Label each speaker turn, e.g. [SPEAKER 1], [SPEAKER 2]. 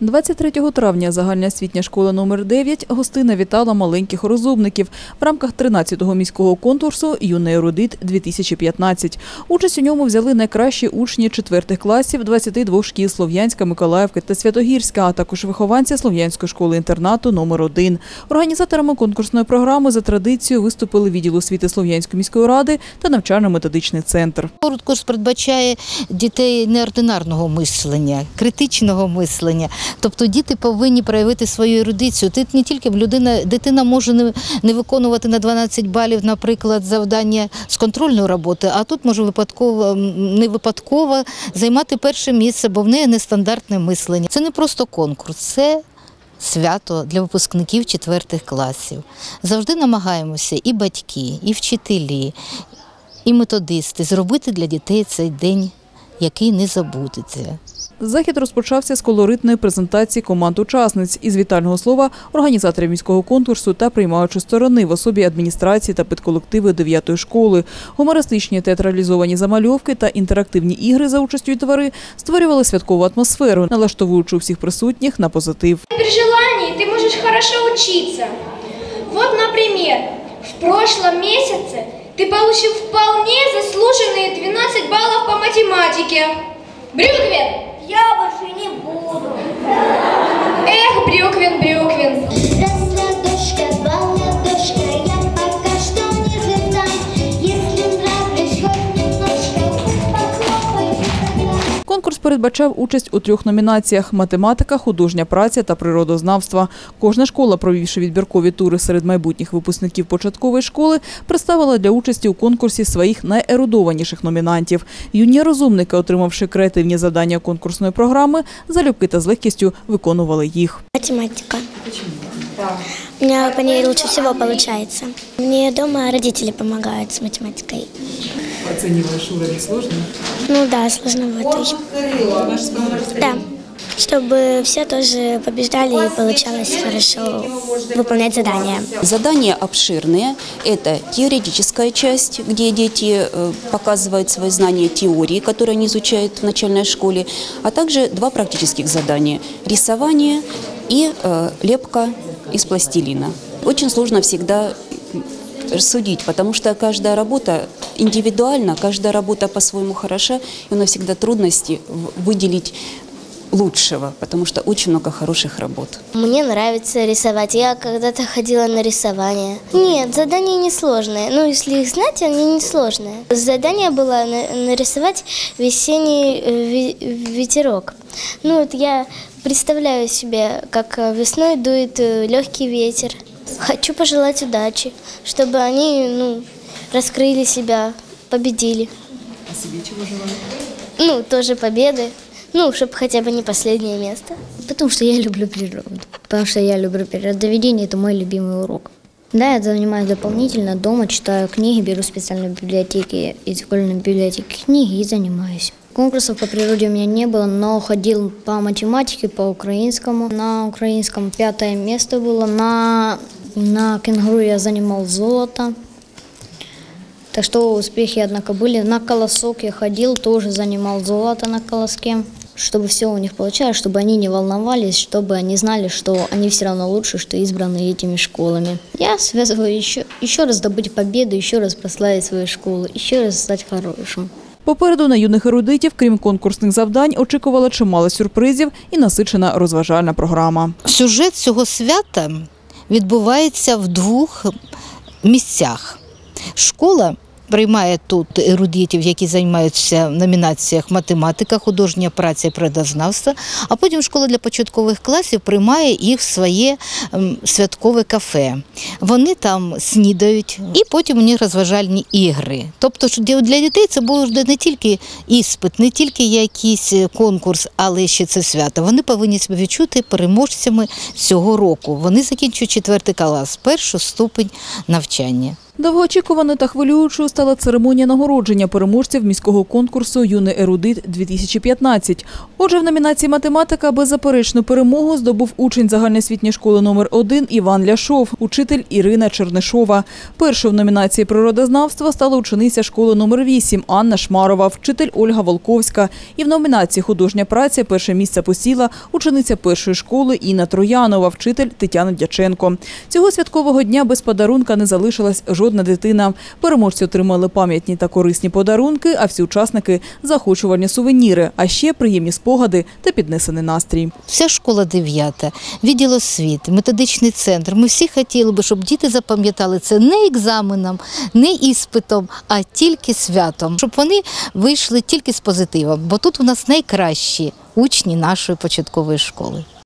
[SPEAKER 1] 23 травня загальна освітня школа номер 9 гостина вітала маленьких розумників в рамках 13-го міського конкурсу «Юний ерудит-2015». Участь у ньому взяли найкращі учні четвертих класів 22 шкіл Слов'янська, Миколаївки та Святогірська, а також вихованці Слов'янської школи-інтернату номер 1 Організаторами конкурсної програми за традицією виступили відділ освіти Слов'янської міської ради та навчально-методичний центр.
[SPEAKER 2] Конкурс передбачає дітей неординарного мислення, критичного мислення. Тобто діти повинні проявити свою ерудицію. Тут не тільки людина, дитина може не, не виконувати на 12 балів, наприклад, завдання з контрольної роботи, а тут може випадково не випадково займати перше місце, бо в неї нестандартне мислення. Це не просто конкурс, це свято для випускників четвертих класів. Завжди намагаємося і батьки, і вчителі, і методисти зробити для дітей цей день, який не забудеться.
[SPEAKER 1] Захід розпочався з колоритної презентації команд учасниць із вітального слова організаторів міського конкурсу та приймаючої сторони в особі адміністрації та підколективи 9-ї школи. Гумористичні театралізовані замальовки та інтерактивні ігри за участю дітвори створювали святкову атмосферу, налаштовуючи всіх присутніх на позитив.
[SPEAKER 3] При желании ты можешь хорошо учиться. Вот, например, в прошлом месяце ты получил вполне заслуженные 12 баллов по математике. Брюквин!
[SPEAKER 4] Я больше не буду.
[SPEAKER 3] Эх, Брюквин, Брюквин.
[SPEAKER 4] Раз
[SPEAKER 1] передбачав участь у трьох номінаціях: математика, художня праця та природознавства. Кожна школа, провівши відбіркові тури серед майбутніх випускників початкової школи, представила для участі у конкурсі своїх найерудованіших номінантів. Юні розумники, отримавши креативні завдання конкурсної програми, залюбки та з легкістю виконували їх.
[SPEAKER 5] Математика. У меня по ней лучше всего получается. Мне дома родители помогают с математикой.
[SPEAKER 1] Оцінюєш уровень сложний?
[SPEAKER 5] Ну да, сложновато. Да. Чтобы все тоже побеждали и получалось хорошо выполнять задания.
[SPEAKER 6] Задания обширные. Это теоретическая часть, где дети э, показывают свои знания теории, которые они изучают в начальной школе, а также два практических задания – рисование и э, лепка из пластилина. Очень сложно всегда судить, потому что каждая работа индивидуальна, каждая работа по-своему хороша, и у всегда трудности выделить лучшего, потому что очень много хороших работ.
[SPEAKER 5] Мне нравится рисовать. Я когда-то ходила на рисование. Нет, задания не сложные. Ну, если их знать, они не сложные. Задание было на- нарисовать весенний э, ви- ветерок. Ну, вот я представляю себе, как э, весной дует легкий ветер. Хочу пожелать удачи, чтобы они, ну, раскрыли себя, победили.
[SPEAKER 1] А собі чого желаю?
[SPEAKER 5] Ну, тоже победы. Ну, чтобы хотя бы не последнее место.
[SPEAKER 7] Потому что я люблю природу. Потому что я люблю природоведение, это мой любимый урок. Да, я занимаюсь дополнительно дома, читаю книги, беру специальные библиотеки из школьной библиотеки книги и занимаюсь. Конкурсов по природе у меня не было, но ходил по математике, по украинскому. На украинском пятое место было. На, на кенгуру я занимал золото. Так что успехи, однако, были. На колосок я ходил, тоже занимал золото на колоске. Чтобы все у них получалось, чтобы они не волновались, чтобы они знали, что они все равно лучше, что избраны этими школами. Я связываю еще, еще раз добыть победу, еще раз прославить свою школу, еще раз стать хорошим.
[SPEAKER 1] Попереду на юних ерудитів, крім конкурсних завдань, очікувала чимало сюрпризів і насичена розважальна програма.
[SPEAKER 2] Сюжет цього свята відбувається в двох місцях. Школа приймає тут ерудитів, які займаються в номінаціях математика, художня праця і природознавство, а потім школа для початкових класів приймає їх в своє ем, святкове кафе. Вони там снідають, і потім у них розважальні ігри. Тобто для дітей це буде не тільки іспит, не тільки якийсь конкурс, але ще це свято. Вони повинні себе відчути переможцями цього року. Вони закінчують четвертий клас, першу ступень навчання.
[SPEAKER 1] Довгоочікуваною та хвилюючою стала церемонія нагородження переможців міського конкурсу Юний ерудит 2015 Отже, в номінації математика беззаперечну перемогу здобув учень загальноосвітньої школи номер 1 Іван Ляшов, учитель Ірина Чернишова. Першою в номінації природознавства стала учениця школи номер 8 Анна Шмарова, вчитель Ольга Волковська. І в номінації художня праця перше місце посіла учениця першої школи Інна Троянова, вчитель Тетяна Дяченко. Цього святкового дня без подарунка не залишилась жодна дитина. Переможці отримали пам'ятні та корисні подарунки, а всі учасники захочувальні сувеніри, а ще приємні спогади та піднесений настрій.
[SPEAKER 2] Вся школа дев'ята, відділ освіти, методичний центр. Ми всі хотіли би, щоб діти запам'ятали це не екзаменом, не іспитом, а тільки святом, щоб вони вийшли тільки з позитивом, бо тут у нас найкращі учні нашої початкової школи.